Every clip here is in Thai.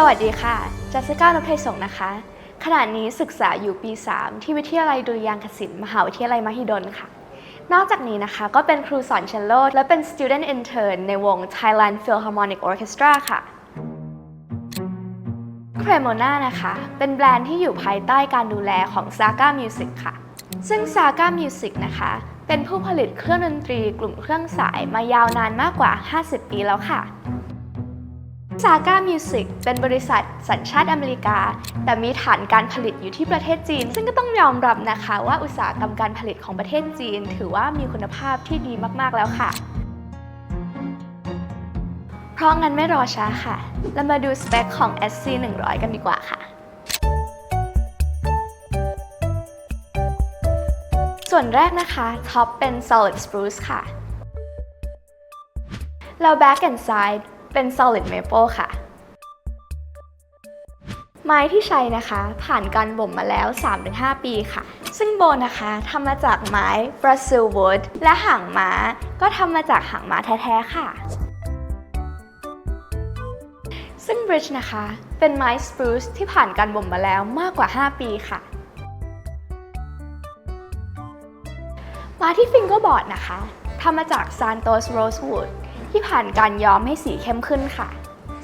สวัสดีค่ะ จัสก้านพไทยสงฆ์นะคะ ขณะนี้ศึกษาอยู่ปี 3 ที่วิทยาลัยดุริยางคศิลป์มหาวิทยาลัยมหิดลค่ะ นอกจากนี้นะคะก็เป็นครูสอนเชลโลและเป็น student intern ในวง Thailand Philharmonic Orchestra ค่ะ Cremona นะคะ เป็นแบรนด์ที่อยู่ภายใต้การดูแลของ Saga Music ค่ะ ซึ่ง Saga Music นะคะ เป็นผู้ผลิตเครื่องดนตรีกลุ่มเครื่องสายมายาวนานมากกว่า 50 ปีแล้วค่ะ Saga Music เป็นบริษัทสัญชาติอเมริกา แต่มีฐานการผลิตอยู่ที่ประเทศจีน ซึ่งก็ต้องยอมรับนะคะว่าอุตสาหกรรมการผลิตของประเทศจีน ถือว่ามีคุณภาพที่ดีมากๆแล้วค่ะ เพราะงั้นไม่รอช้าค่ะ เรามาดูสเปคของ SC 100 กันดีกว่าค่ะส่วนแรกนะคะท็อปเป็น solid spruce ค่ะ แล้ว back and side เป็น solid maple ค่ะ ไม้ที่ใช้นะคะ ผ่านการบ่มมาแล้ว 3-5 ปีค่ะ ซึ่งโบนะคะทำมาจากไม้ Brazil wood และหางม้า ก็ทำมาจากหางม้าแท้ๆค่ะซึ่ง bridge นะคะ เป็นไม้ spruce ที่ผ่านการบ่มมาแล้วมากกว่า 5 ปีค่ะ มาที่ fingerboard นะคะทำมาจาก Santos rosewood ที่ผ่านการย้อมให้สีเข้มขึ้นค่ะ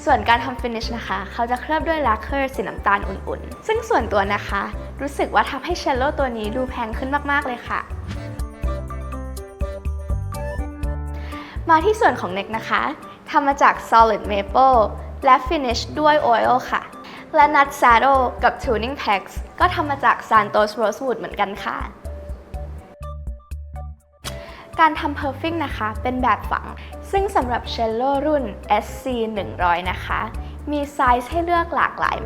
ส่วนการทำ finish นะคะ เขาจะเคลือบด้วยลาเคอร์สีน้ำตาลอุ่นๆ ซึ่งส่วนตัวนะคะ รู้สึกว่าทำให้เชลโลตัวนี้ดูแพงขึ้นมากๆเลยค่ะมาที่ส่วนของ neck นะคะ ทำมาจาก solid maple และ finish ด้วย oil ค่ะ และ nut saddle กับ tuning pegs ก็ทำมาจาก Santos rosewood เหมือนกันค่ะ การทำ perfing นะคะ เป็นแบบฝัง ซึ่งสำหรับเชลโลรุ่น SC 100 นะคะ มีไซส์ให้เลือกหลากหลาย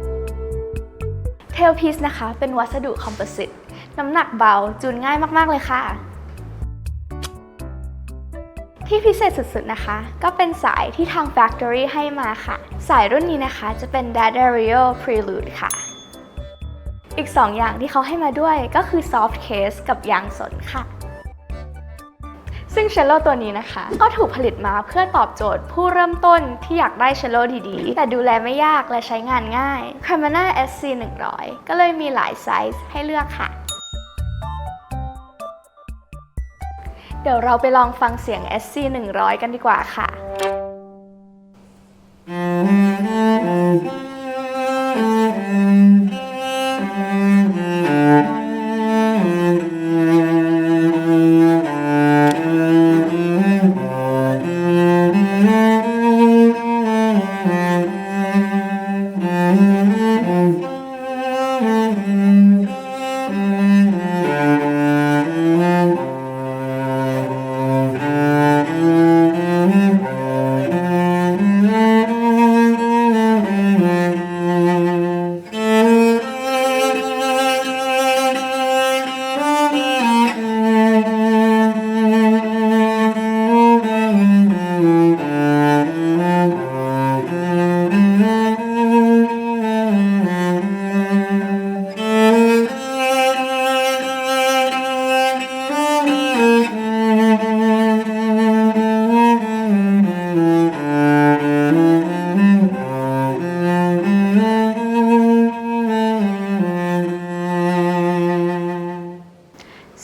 tail piece นะคะ เป็นวัสดุคอมโพสิต น้ำหนักเบา จูนง่ายมาก ๆ เลยค่ะ ที่พิเศษสุด ๆ นะคะ ก็เป็นสายที่ทาง Factory ให้มาค่ะ สายรุ่นนี้นะคะจะเป็น d a d a r i o Prelude ค่ะ อีก 2 อย่างที่เขาให้มาด้วยก็คือ soft case กับยางสนค่ะ ซึ่งเชลโลตัวนี้นะคะ ก็ถูกผลิตมาเพื่อตอบโจทย์ผู้เริ่มต้นที่อยากได้เชลโลดีๆ แต่ดูแลไม่ยากและใช้งานง่าย c r e m a n a SC 100 ก็เลยมีหลายไซส์ให้เลือกค่ะเดี๋ยวเราไปลองฟังเสียง SC 100 กันดีกว่าค่ะ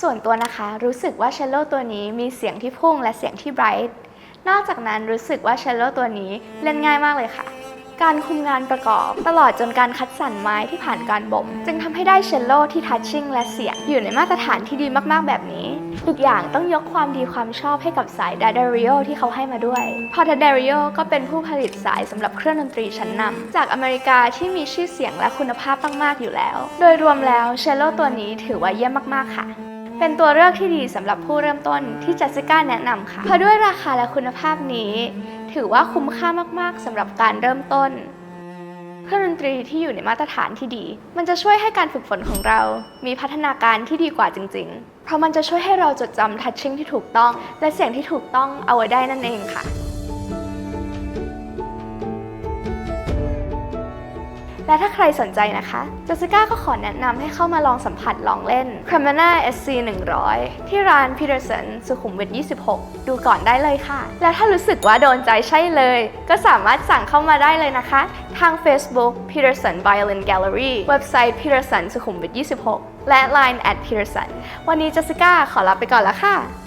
ส่วนตัวนะคะ รู้สึกว่าเชลโลตัวนี้มีเสียงที่พุ่งและเสียงที่ไบรท์นอกจากนั้นรู้สึกว่าเชลโลตัวนี้เล่นง่ายมากเลยค่ะ การคุมงานประกอบตลอดจนการคัดสรรไม้ที่ผ่านการบ่ม จึงทำให้ได้เชลโลที่ทัชชิ่งและเสียงอยู่ในมาตรฐานที่ดีมากๆ แบบนี้ทุกอย่างต้องยกความดีความชอบให้กับสาย d a d a r i o ที่เขาให้มาด้วยเพราะ d a d a r i o ก็เป็นผู้ผลิตสายสำหรับเครื่องดนตรีชั้นนำจากอเมริกาที่มีชื่อเสียงและคุณภาพมากๆอยู่แล้ว โดยรวมแล้วเชลโลตัวนี้ถือว่าเยี่ยมมากๆค่ะ เป็นตัวเลือกที่ดีสำหรับผู้เริ่มต้นที่จัสสิก้าแนะนำค่ะ เพราะด้วยราคาและคุณภาพนี้ ถือว่าคุ้มค่ามากๆสำหรับการเริ่มต้น เครื่องดนตรีที่อยู่ในมาตรฐานที่ดี มันจะช่วยให้การฝึกฝนของเรา มีพัฒนาการที่ดีกว่าจริง ๆ เพราะมันจะช่วยให้เราจดจำทัชชิ่งที่ถูกต้อง และเสียงที่ถูกต้องเอาไว้ได้นั่นเองค่ะ และถ้าใครสนใจนะคะจสสิก้าก็ขอแนะนำให้เข้ามาลองสัมผัสลองเล่น c r a m a n a SC 100 ที่ร้าน Peterson สุขุมวิท 26 ดูก่อนได้เลยค่ะ และถ้ารู้สึกว่าโดนใจใช่เลย ก็สามารถสั่งเข้ามาได้เลยนะคะ ทาง Facebook Peterson Violin Gallery เว็บไซต์ Peterson สุขุมวิท 26 และ Line at Peterson วันนี้จสสิก้าขอลาไปก่อนแล้วค่ะ